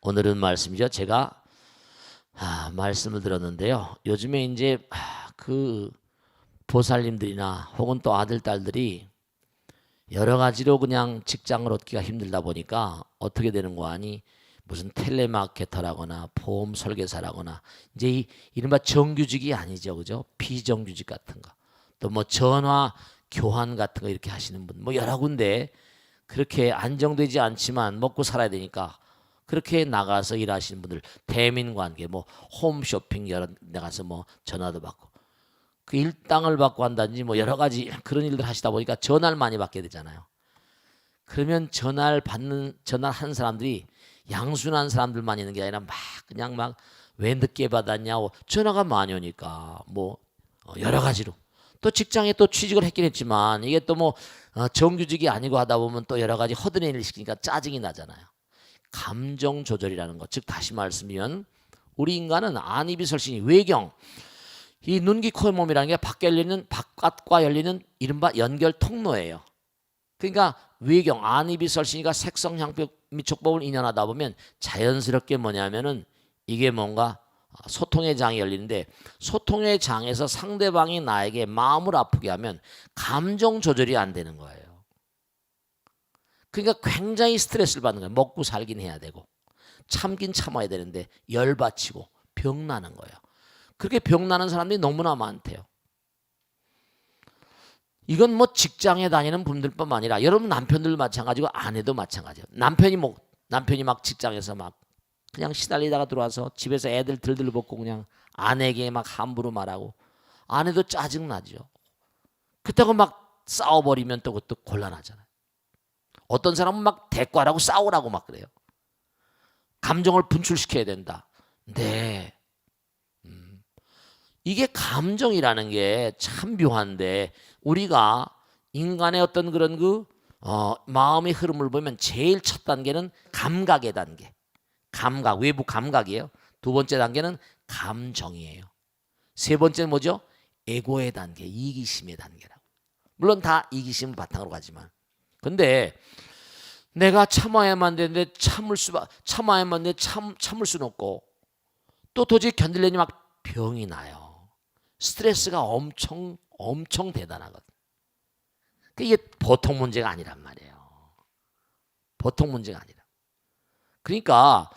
오늘은 말씀이죠. 제가 아, 말씀을 들었는데요. 요즘에 이제 아, 그 보살님들이나 혹은 또 아들 딸들이 여러 가지로 그냥 직장을 얻기가 힘들다 보니까 어떻게 되는 거 아니? 무슨 텔레마케터라거나 보험 설계사라거나 이제 이 이른바 정규직이 아니죠, 그죠? 비정규직 같은 거, 또 뭐 전화 교환 같은 거 이렇게 하시는 분, 뭐 여러 군데 그렇게 안정되지 않지만 먹고 살아야 되니까 그렇게 나가서 일하시는 분들 대민 관계 뭐 홈쇼핑 여러 데 가서 뭐 전화도 받고 그 일당을 받고 한다든지 뭐 여러 가지 그런 일들 하시다 보니까 전화를 많이 받게 되잖아요. 그러면 전화를 받는 전화를 하는 사람들이 양순한 사람들만 있는 게 아니라 막 그냥 막 왜 늦게 받았냐고 전화가 많이 오니까 뭐 어, 여러 가지로 또 직장에 또 취직을 했긴 했지만 이게 또 뭐 정규직이 아니고 하다 보면 또 여러 가지 허드렛 일을 시키니까 짜증이 나잖아요. 감정 조절이라는 것, 즉 다시 말씀이면 우리 인간은 안입이 설신이 외경 이 눈, 귀, 코, 몸이라는 게 밖에 열리는 바깥과 열리는 이른바 연결 통로예요. 그러니까 외경 안입이 설신이가 색성, 향표, 미촉법을 인연하다 보면 자연스럽게 뭐냐면은 이게 뭔가 소통의 장이 열리는데 소통의 장에서 상대방이 나에게 마음을 아프게 하면 감정 조절이 안 되는 거예요. 그러니까 굉장히 스트레스를 받는 거예요. 먹고 살긴 해야 되고 참긴 참아야 되는데 열 받치고 병 나는 거예요. 그렇게 병 나는 사람들이 너무나 많대요. 이건 뭐 직장에 다니는 분들뿐만 아니라 여러분 남편들 마찬가지고 아내도 마찬가지예요. 남편이 뭐 남편이 막 직장에서 막 그냥 시달리다가 들어와서 집에서 애들 들들 벗고 그냥 아내에게 막 함부로 말하고 아내도 짜증 나죠. 그렇다고 막 싸워버리면 또 그것도 곤란하잖아요. 어떤 사람은 막 대꾸하라고 싸우라고 막 그래요. 감정을 분출시켜야 된다. 네. 음. 이게 감정이라는 게 참 묘한데 우리가 인간의 어떤 그런 그 어, 마음의 흐름을 보면 제일 첫 단계는 감각의 단계. 감각, 외부 감각이에요. 두 번째 단계는 감정이에요. 세 번째는 뭐죠? 에고의 단계, 이기심의 단계라고. 물론 다 이기심을 바탕으로 가지만. 근데 내가 참아야만 되는데 참을 수 참아야만 되는데 참 참을 수는 없고 또 도저히 견딜려니 막 병이 나요. 스트레스가 엄청 엄청 대단하거든. 그 이게 보통 문제가 아니란 말이에요. 보통 문제가 아니라. 그러니까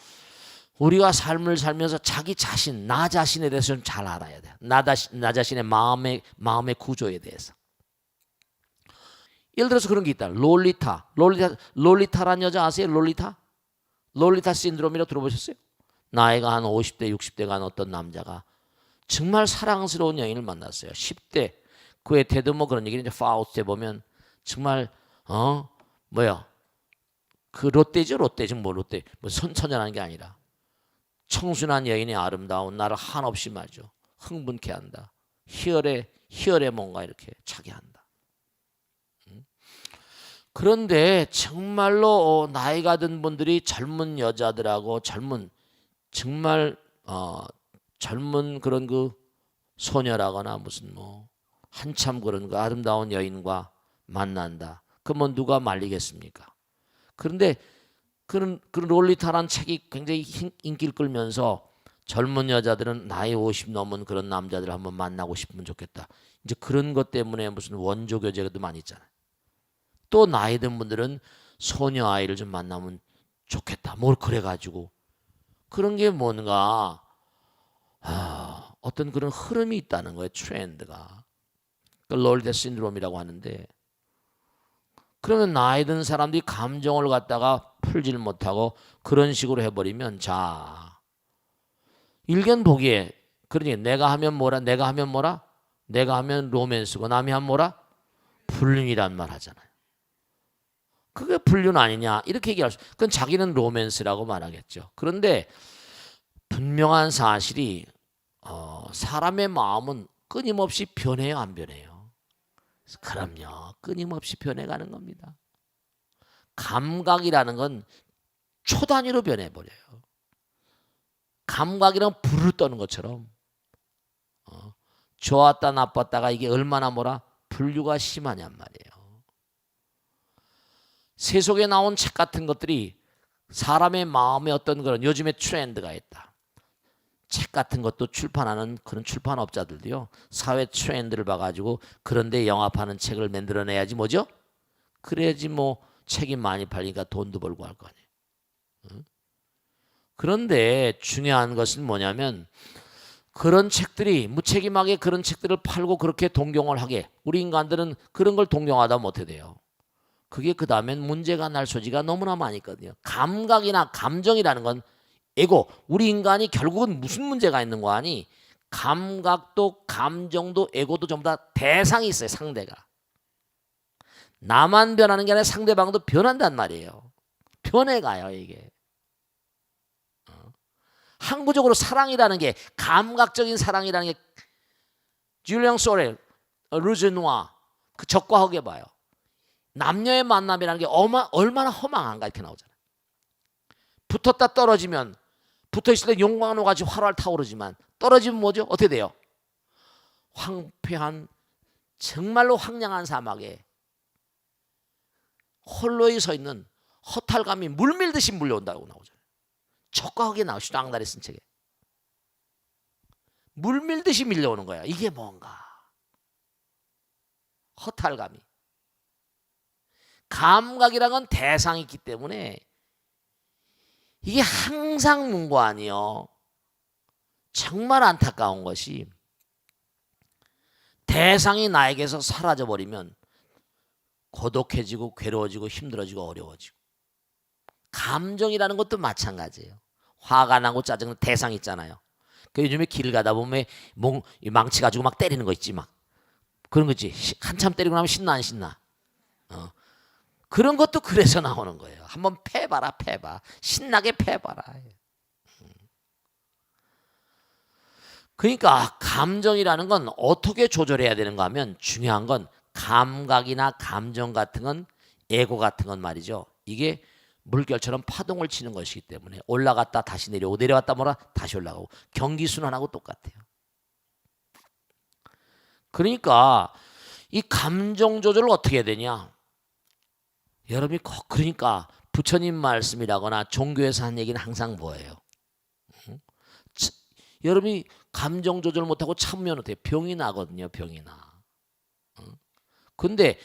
우리가 삶을 살면서 자기 자신, 나 자신에 대해서 좀 잘 알아야 돼. 나, 자신, 나 자신의 마음의 마음의 구조에 대해서. 예를 들어서 그런 게 있다. 롤리타. 롤리타 롤리타란 여자 아세요? 롤리타? 롤리타 신드롬이라고 들어보셨어요? 나이가 한 50대, 60대 간 어떤 남자가 정말 사랑스러운 여인을 만났어요. 10대. 그의 태도 뭐 그런 얘기는 이제 파우스트에 보면 정말 어 뭐야 그 롯데죠 롯데죠 뭐 롯데 뭐 선천연한 게 아니라 청순한 여인의 아름다운 나를 한없이 말죠 흥분케 한다 희열에 희열에 뭔가 이렇게 차게 한다 음? 그런데 정말로 어, 나이가 든 분들이 젊은 여자들하고 젊은 정말 어, 젊은 그런 그 소녀라거나 무슨 뭐 한참 그런 그 아름다운 여인과 만난다. 그러면 누가 말리겠습니까? 그런데 그런 그런 롤리타란 책이 굉장히 인기를 끌면서 젊은 여자들은 나이 50 넘은 그런 남자들 한번 만나고 싶으면 좋겠다. 이제 그런 것 때문에 무슨 원조 교제도 많이 있잖아요. 또 나이 든 분들은 소녀 아이를 좀 만나면 좋겠다. 뭘 그래 가지고 그런 게 뭔가 아, 어떤 그런 흐름이 있다는 거예요. 트렌드가. 그 롤리타 신드롬이라고 하는데 그러면 나이 든 사람들이 감정을 갖다가 풀지를 못하고 그런 식으로 해버리면 자 일견 보기에 그러니 내가 하면 뭐라 내가 하면 뭐라 내가 하면 로맨스고 남이 하면 뭐라 불륜이란 말 하잖아요. 그게 불륜 아니냐 이렇게 얘기할 수. 그건 자기는 로맨스라고 말하겠죠. 그런데 분명한 사실이 어, 사람의 마음은 끊임없이 변해요, 안 변해요? 그럼요. 끊임없이 변해가는 겁니다. 감각이라는 건 초단위로 변해버려요. 감각이란 불을 떠는 것처럼 어, 좋았다 나빴다가 이게 얼마나 뭐라 분류가 심하냔 말이에요. 세속에 나온 책 같은 것들이 사람의 마음에 어떤 그런 요즘에 트렌드가 있다. 책 같은 것도 출판하는 그런 출판업자들도요. 사회 트렌드를 봐가지고 그런데 영합하는 책을 만들어내야지 뭐죠? 그래야지 뭐 책이 많이 팔리니까 돈도 벌고 할 거 아니에요. 응? 그런데 중요한 것은 뭐냐면 그런 책들이 무책임하게 그런 책들을 팔고 그렇게 동경을 하게 우리 인간들은 그런 걸 동경하다 못해 돼요. 그게 그 다음엔 문제가 날 소지가 너무나 많이 있거든요. 감각이나 감정이라는 건 에고 우리 인간이 결국은 무슨 문제가 있는 거 아니? 감각도 감정도 에고도 전부 다 대상이 있어요. 상대가. 나만 변하는 게 아니라 상대방도 변한단 말이에요. 변해가요 이게. 어. 항구적으로 사랑이라는 게 감각적인 사랑이라는 게 줄리앙 소렐, 루즈누아 그 적과 흑에 봐요. 남녀의 만남이라는 게 어마, 얼마나 허망한가 이렇게 나오잖아요. 붙었다 떨어지면 붙어 있을 때 용광로 같이 활활 타오르지만 떨어지면 뭐죠? 어떻게 돼요? 황폐한 정말로 황량한 사막에 홀로에 서 있는 허탈감이 물밀듯이 물려온다고 나오잖아요. 적과하게 나오시죠. 앙다리 쓴 책에. 물밀듯이 밀려오는 거야. 이게 뭔가? 허탈감이. 감각이란 건 대상이 있기 때문에 이게 항상 문과아니요. 정말 안타까운 것이 대상이 나에게서 사라져 버리면 고독해지고 괴로워지고 힘들어지고 어려워지고 감정이라는 것도 마찬가지예요. 화가 나고 짜증나 대상 있잖아요. 그 요즘에 길 가다 보면 몽, 망치 가지고 막 때리는 거 있지 막 그런 거지. 한참 때리고 나면 신나 안 신나. 어. 그런 것도 그래서 나오는 거예요. 한번 패봐라, 패봐. 신나게 패봐라. 그러니까 감정이라는 건 어떻게 조절해야 되는가 하면 중요한 건 감각이나 감정 같은 건 에고 같은 건 말이죠. 이게 물결처럼 파동을 치는 것이기 때문에 올라갔다 다시 내려오고 내려왔다 뭐라 다시 올라가고 경기 순환하고 똑같아요. 그러니까 이 감정 조절을 어떻게 해야 되냐? 여러분이 꼭 그러니까 부처님 말씀이라거나 종교에서 한 얘기는 항상 뭐예요? 여러분이 감정 조절 못하고 참으면 어떻게 병이 나거든요, 병이 나. 응? 근데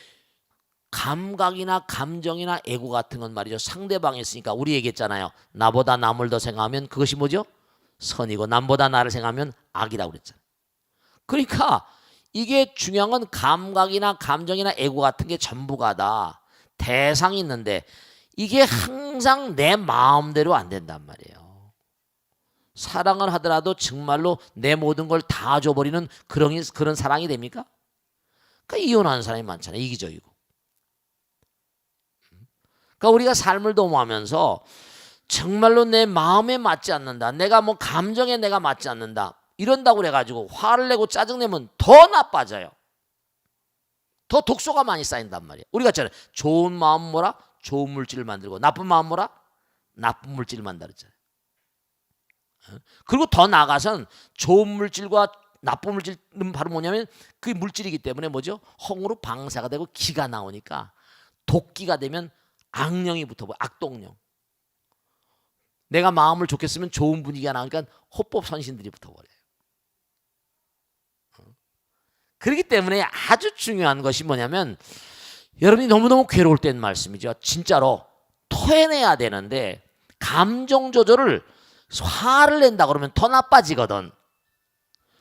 감각이나 감정이나 애고 같은 건 말이죠. 상대방이 있으니까 우리 얘기했잖아요. 나보다 남을 더 생각하면 그것이 뭐죠? 선이고 남보다 나를 생각하면 악이라고 그랬잖아요. 그러니까 이게 중요한 건 감각이나 감정이나 애고 같은 게 전부가 다 대상이 있는데 이게 항상 내 마음대로 안 된단 말이에요. 사랑을 하더라도 정말로 내 모든 걸 다 줘버리는 그런, 그런 사랑이 됩니까? 그러니까 이혼하는 사람이 많잖아요. 이기적이고. 그러니까 우리가 삶을 도모하면서 정말로 내 마음에 맞지 않는다. 내가 뭐 감정에 내가 맞지 않는다. 이런다고 그래가지고 화를 내고 짜증내면 더 나빠져요. 더 독소가 많이 쌓인단 말이에요. 우리가 있잖아요. 좋은 마음 뭐라? 좋은 물질을 만들고 나쁜 마음 뭐라? 나쁜 물질을 만들었잖아요. 어? 그리고 더 나아가선 좋은 물질과 나쁜 물질은 바로 뭐냐면 그 물질이기 때문에 뭐죠? 홍으로 방사가 되고 기가 나오니까 독기가 되면 악령이 붙어버려 악동령. 내가 마음을 좋게 쓰면 좋은 분위기가 나오니까 호법 선신들이 붙어버려요. 그렇기 때문에 아주 중요한 것이 뭐냐면 여러분이 너무너무 괴로울 땐 말씀이죠. 진짜로 토해내야 되는데 감정 조절을 화를 낸다 그러면 더 나빠지거든.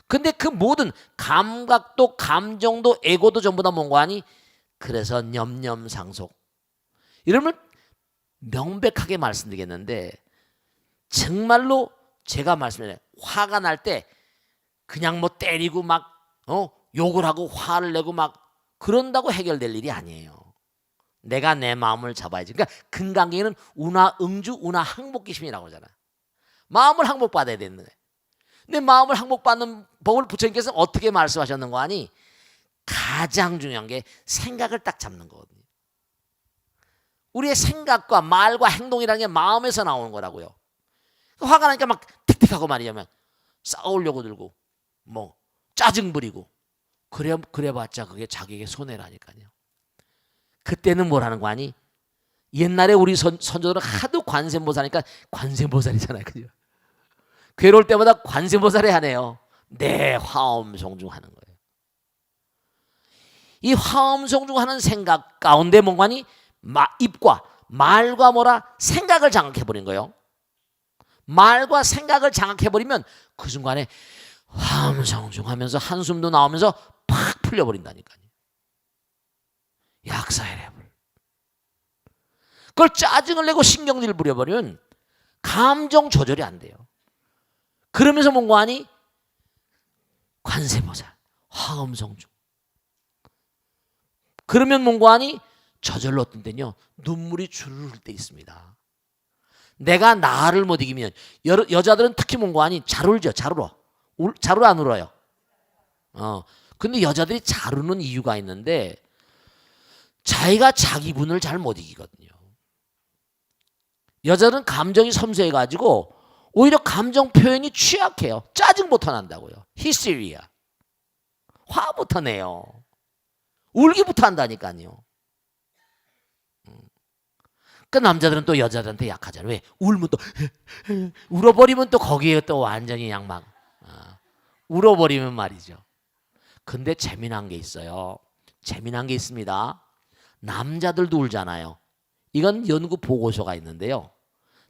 근데 그 모든 감각도 감정도 에고도 전부 다 뭔가 하니 그래서 념념상속. 이러면 명백하게 말씀드리겠는데 정말로 제가 말씀드려요. 화가 날 때 그냥 뭐 때리고 막 어? 욕을 하고 화를 내고 막 그런다고 해결될 일이 아니에요. 내가 내 마음을 잡아야지. 그러니까 근간계는 운하 응주 운하 항복기심이라고 하잖아. 마음을 항복받아야 되는데. 내 마음을 항복받는 법을 부처님께서 어떻게 말씀하셨는 거 아니? 가장 중요한 게 생각을 딱 잡는 거거든요. 우리의 생각과 말과 행동이라는 게 마음에서 나오는 거라고요. 화가 나니까 막 틱틱하고 말이냐면 싸우려고 들고 뭐 짜증 부리고 그래 그래봤자 그게 자기에게 손해라니까요. 그때는 뭐라는 거 아니? 옛날에 우리 선, 선조들은 하도 관세음보살이니까 관세음보살이잖아요. 그죠? 괴로울 때마다 관세음보살이 하네요. 내 화엄성중 하는 거예요. 이 화엄성중 하는 생각 가운데 뭔가니 마, 입과 말과 뭐라 생각을 장악해버린 거예요. 말과 생각을 장악해버리면 그 순간에 화엄성중 하면서 한숨도 나오면서 팍 풀려버린다니까요. 약사의 랩을. 그걸 짜증을 내고 신경질을 부려버리면 감정 조절이 안 돼요. 그러면서 뭔가 하니 관세모살, 화엄성중. 그러면 뭔가 하니 저절로 어떤 때는요 눈물이 주르르 때 있습니다. 내가 나를 못 이기면 여, 여자들은 특히 뭔가 하니 잘 울죠, 잘 울어. 울, 잘 울어 안 울어요? 어. 근데 여자들이 잘 우는 이유가 있는데 자기가 자기 분을 잘 못 이기거든요. 여자는 감정이 섬세해 가지고 오히려 감정 표현이 취약해요. 짜증부터 난다고요. 히스테리아. 화부터 내요. 울기부터 한다니까요. 음. 그 남자들은 또 여자들한테 약하잖아요. 왜? 울면 또 울어버리면 또 거기에 또 완전히 양막 아, 울어버리면 말이죠. 근데 재미난 게 있어요. 재미난 게 있습니다. 남자들도 울잖아요. 이건 연구 보고서가 있는데요.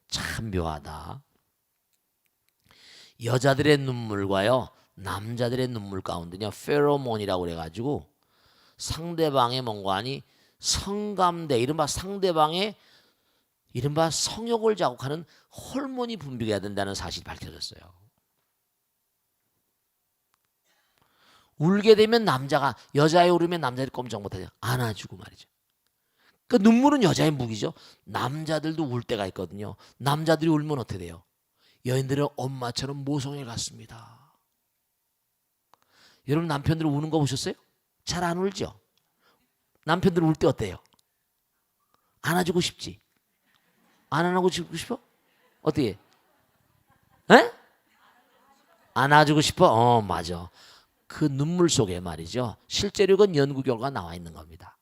참 묘하다. 여자들의 눈물과요, 남자들의 눈물 가운데요, 페로몬이라고 그래가지고 상대방의 뭔가니 성감대, 이른바 상대방의 이른바 성욕을 자극하는 호르몬이 분비해야 된다는 사실이 밝혀졌어요. 울게 되면 남자가 여자의 울으면 남자들이 꼼짝 못하죠. 안아주고 말이죠. 그 눈물은 여자의 무기죠. 남자들도 울 때가 있거든요. 남자들이 울면 어떻게 돼요? 여인들은 엄마처럼 모성애 같습니다. 여러분 남편들 우는 거 보셨어요? 잘 안 울죠? 남편들 울 때 어때요? 안아주고 싶지? 안 안아주고 싶어? 어떻게? 에? 안아주고 싶어? 어 맞아. 그 눈물 속에 말이죠. 실제로 그 연구 결과 나와 있는 겁니다.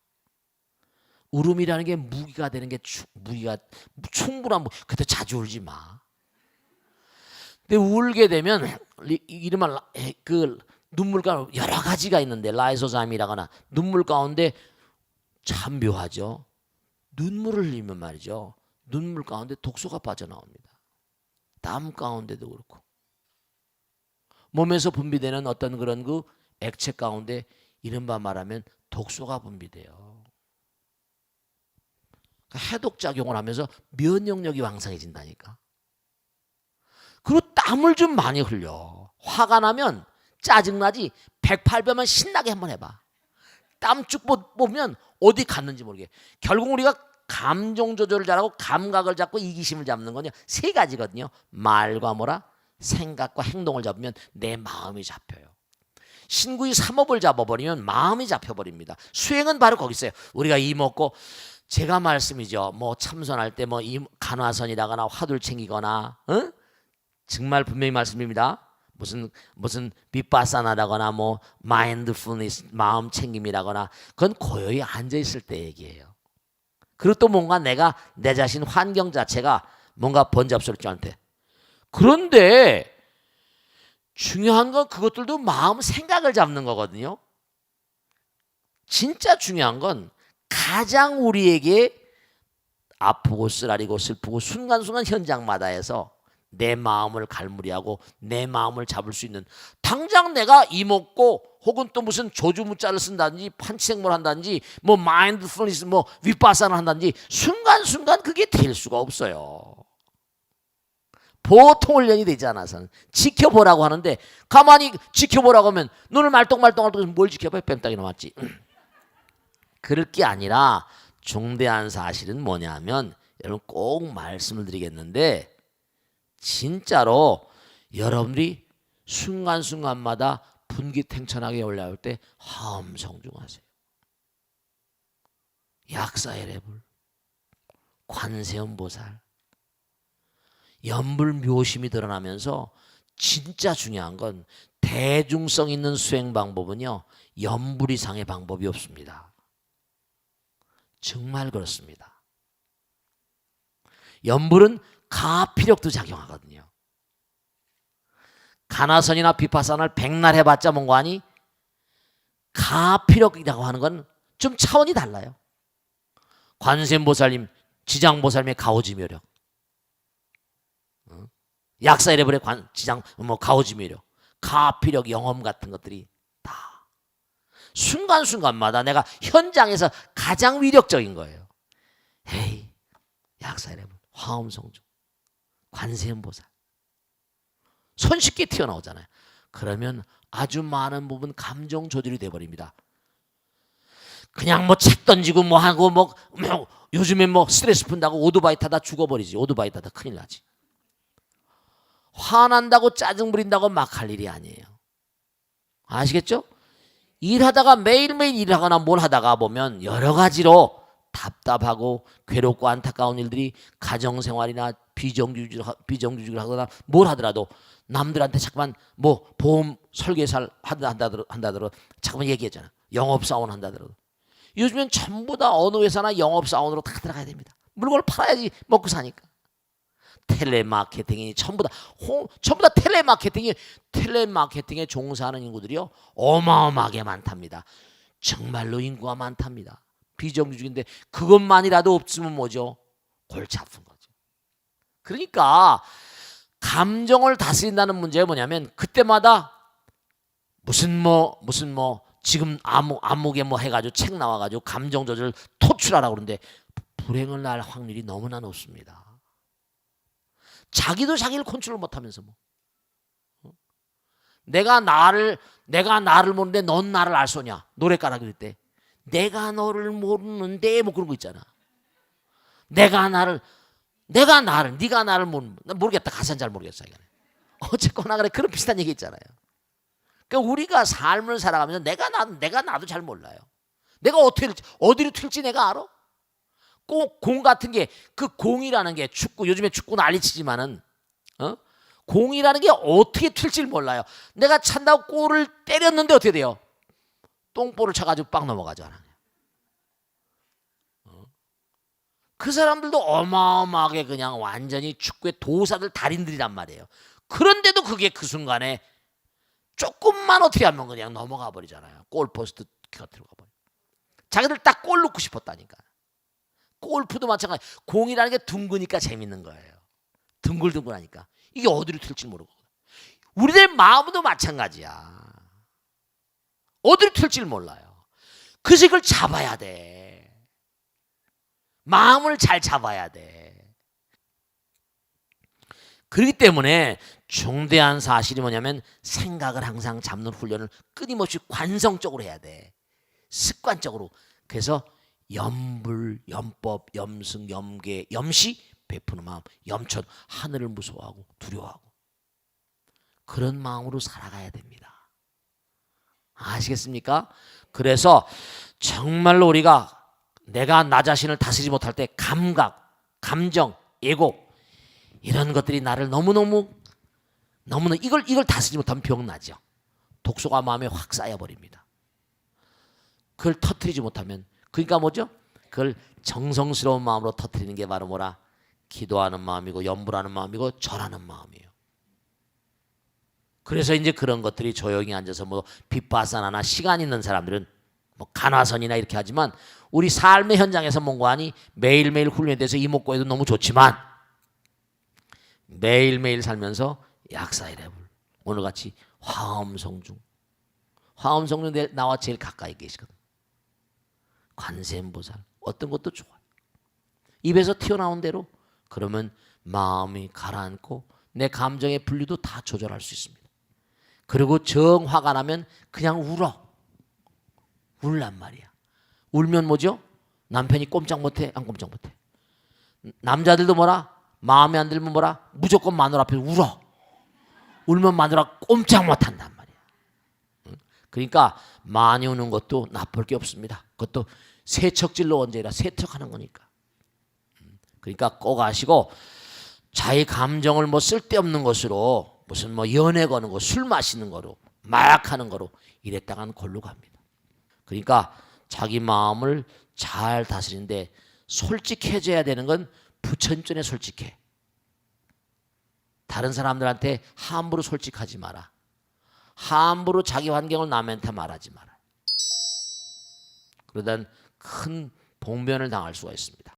울음이라는 게 무기가 되는 게 추, 무기가 충분한 무. 그때 자주 울지 마. 근데 울게 되면 이름을 그 눈물 가운데 여러 가지가 있는데 라이소잠이라거나 눈물 가운데 참 묘하죠. 눈물을 흘리면 말이죠. 눈물 가운데 독소가 빠져나옵니다. 땀 가운데도 그렇고 몸에서 분비되는 어떤 그런 그 액체 가운데 이른바 말하면 독소가 분비돼요. 그러니까 해독 작용을 하면서 면역력이 왕성해진다니까. 그리고 땀을 좀 많이 흘려. 화가 나면 짜증나지 108배만 신나게 한번 해봐. 땀 쭉 보면 어디 갔는지 모르게. 결국 우리가 감정 조절을 잘하고 감각을 잡고 이기심을 잡는 건요. 세 가지거든요. 말과 뭐라? 생각과 행동을 잡으면 내 마음이 잡혀요. 신구의 삼업을 잡아버리면 마음이 잡혀버립니다. 수행은 바로 거기 있어요. 우리가 이 먹고 제가 말씀이죠. 뭐 참선할 때 뭐 간화선이라거나 화두를 챙기거나, 어? 정말 분명히 말씀입니다. 무슨 무슨 비파사나라거나 뭐 마인드풀니스 마음 챙김이라거나 그건 고요히 앉아 있을 때 얘기예요. 그리고 또 뭔가 내가 내 자신 환경 자체가 뭔가 번잡스럽지 그런데 중요한 건 그것들도 마음 생각을 잡는 거거든요. 진짜 중요한 건 가장 우리에게 아프고 쓰라리고 슬프고 순간순간 현장마다에서 내 마음을 갈무리하고 내 마음을 잡을 수 있는 당장 내가 이먹고 혹은 또 무슨 조주무자를 쓴다든지 판치생물 한다든지 뭐 마인드풀니스 뭐 윗바산을 한다든지 순간순간 그게 될 수가 없어요. 보통 훈련이 되지 않아서는 지켜보라고 하는데 가만히 지켜보라고 하면 눈을 말똥말똥할 뭘 지켜봐요 뺨따기 나왔지. 그럴 게 아니라 중대한 사실은 뭐냐면 여러분 꼭 말씀을 드리겠는데 진짜로 여러분들이 순간순간마다 분기탱천하게 올라올 때 화엄성중하세요. 약사의 랩을 관세음보살 연불 묘심이 드러나면서 진짜 중요한 건 대중성 있는 수행 방법은요 연불 이상의 방법이 없습니다. 정말 그렇습니다. 염불은 가피력도 작용하거든요. 가나선이나 비파산을 백날 해봤자 뭔가 하니 가피력이라고 하는 건 좀 차원이 달라요. 관세음보살님, 지장보살님의 가오지묘력, 어? 약사이레블의 관 지장 뭐 가오지묘력, 가피력, 영험 같은 것들이 다 순간순간마다 내가 현장에서 가장 위력적인 거예요. 에이, 약사이레블, 화엄성주, 관세음보살 손쉽게 튀어나오잖아요. 그러면 아주 많은 부분 감정 조절이 돼버립니다. 그냥 뭐 책 던지고 뭐 하고 뭐, 뭐 요즘에 뭐 스트레스 푼다고 오토바이 타다 죽어버리지. 오토바이 타다 큰일 나지. 화난다고 짜증 부린다고 막 할 일이 아니에요. 아시겠죠? 일하다가 매일매일 일하거나 뭘 하다가 보면 여러 가지로 답답하고 괴롭고 안타까운 일들이 가정생활이나 비정규직 비정규직을 하거나 뭘 하더라도 남들한테 잠깐만 뭐 보험 설계사를 한다 한다더라 한다더라 잠깐만 얘기했잖아 영업사원 한다더라도 요즘엔 전부 다 어느 회사나 영업사원으로 다 들어가야 됩니다 물건을 팔아야지 먹고 사니까 텔레마케팅이 전부 다 홍, 전부 다 텔레마케팅이 텔레마케팅에 종사하는 인구들이요 어마어마하게 많답니다. 정말로 인구가 많답니다. 비정규직인데 그것만이라도 없으면 뭐죠? 골치 아픈 거죠. 그러니까 감정을 다스린다는 문제가 뭐냐면 그때마다 무슨 뭐 무슨 뭐 지금 암흑 암흑에 뭐 해가지고 책 나와가지고 감정 조절 토출하라고 그러는데 불행을 날 확률이 너무나 높습니다. 자기도 자기를 컨트롤 못하면서 뭐 어? 내가 나를 내가 나를 모르는데 넌 나를 알 소냐 노래가라 그럴 때 내가 너를 모르는데 뭐 그런 거 있잖아. 내가 나를 내가 나를 네가 나를 모르 나 모르겠다 가사는 잘 모르겠어 이거는. 어쨌거나 그래 그런 비슷한 얘기 있잖아요. 그러니까 우리가 삶을 살아가면서 내가 나 내가 나도 잘 몰라요. 내가 어떻게 어디로 튈지 내가 알아? 꼭 공 같은 게 그 공이라는 게 축구 요즘에 축구 난리치지만은 어? 공이라는 게 어떻게 튈지 몰라요. 내가 찬다고 골을 때렸는데 어떻게 돼요? 똥볼을 쳐가지고 빵 넘어가잖아. 그 사람들도 어마어마하게 그냥 완전히 축구의 도사들 달인들이란 말이에요. 그런데도 그게 그 순간에 조금만 어떻게 하면 그냥 넘어가 버리잖아요. 골포스트 곁으로 가버려. 자기들 딱 골 넣고 싶었다니까. 골프도 마찬가지. 공이라는 게 둥그니까 재밌는 거예요. 둥글둥글하니까 이게 어디로 튈지 모르고. 우리들 마음도 마찬가지야. 어디로 튈지 몰라요. 그래서 이걸 잡아야 돼. 마음을 잘 잡아야 돼. 그렇기 때문에 중대한 사실이 뭐냐면 생각을 항상 잡는 훈련을 끊임없이 관성적으로 해야 돼. 습관적으로. 그래서 염불, 염법, 염승, 염계, 염시 베푸는 마음, 염천 하늘을 무서워하고 두려워하고 그런 마음으로 살아가야 됩니다. 아시겠습니까? 그래서 정말로 우리가 내가 나 자신을 다스리지 못할 때 감각, 감정, 예고 이런 것들이 나를 너무너무 너무나 이걸 이걸 다스리지 못하면 병 나죠. 독소가 마음에 확 쌓여 버립니다. 그걸 터트리지 못하면 그러니까 뭐죠? 그걸 정성스러운 마음으로 터트리는 게 바로 뭐라? 기도하는 마음이고 염불하는 마음이고 절하는 마음이에요. 그래서 이제 그런 것들이 조용히 앉아서 뭐 빗바사나나 시간 있는 사람들은 뭐 간화선이나 이렇게 하지만 우리 삶의 현장에서 뭔가 하니 매일매일 훈련돼서 이목구에도 너무 좋지만 매일매일 살면서 약사이레불 오늘같이 화엄성중 화엄성중 나와 제일 가까이 계시거든 관세음보살. 어떤 것도 좋아요. 입에서 튀어나온 대로 그러면 마음이 가라앉고 내 감정의 분류도 다 조절할 수 있습니다. 그리고 정 화가 나면 그냥 울어. 울란 말이야. 울면 뭐죠? 남편이 꼼짝 못해? 안 꼼짝 못해. 남자들도 뭐라? 마음에 안 들면 뭐라? 무조건 마누라 앞에 울어. 울면 마누라 꼼짝 못한단 말이야. 응? 그러니까 많이 우는 것도 나쁠 게 없습니다 그것도 세척질로 언제라 세척하는 거니까 응? 그러니까 꼭 아시고 자기 감정을 뭐 쓸데없는 것으로 무슨 뭐 연애 거는 거 술 마시는 거로 마약하는 거로 이랬다간 골로 갑니다 그러니까 자기 마음을 잘 다스리는데 솔직해져야 되는 건 부처님 전에 솔직해. 다른 사람들한테 함부로 솔직하지 마라. 함부로 자기 환경을 남한테 말하지 마라. 그러다 큰 봉변을 당할 수가 있습니다.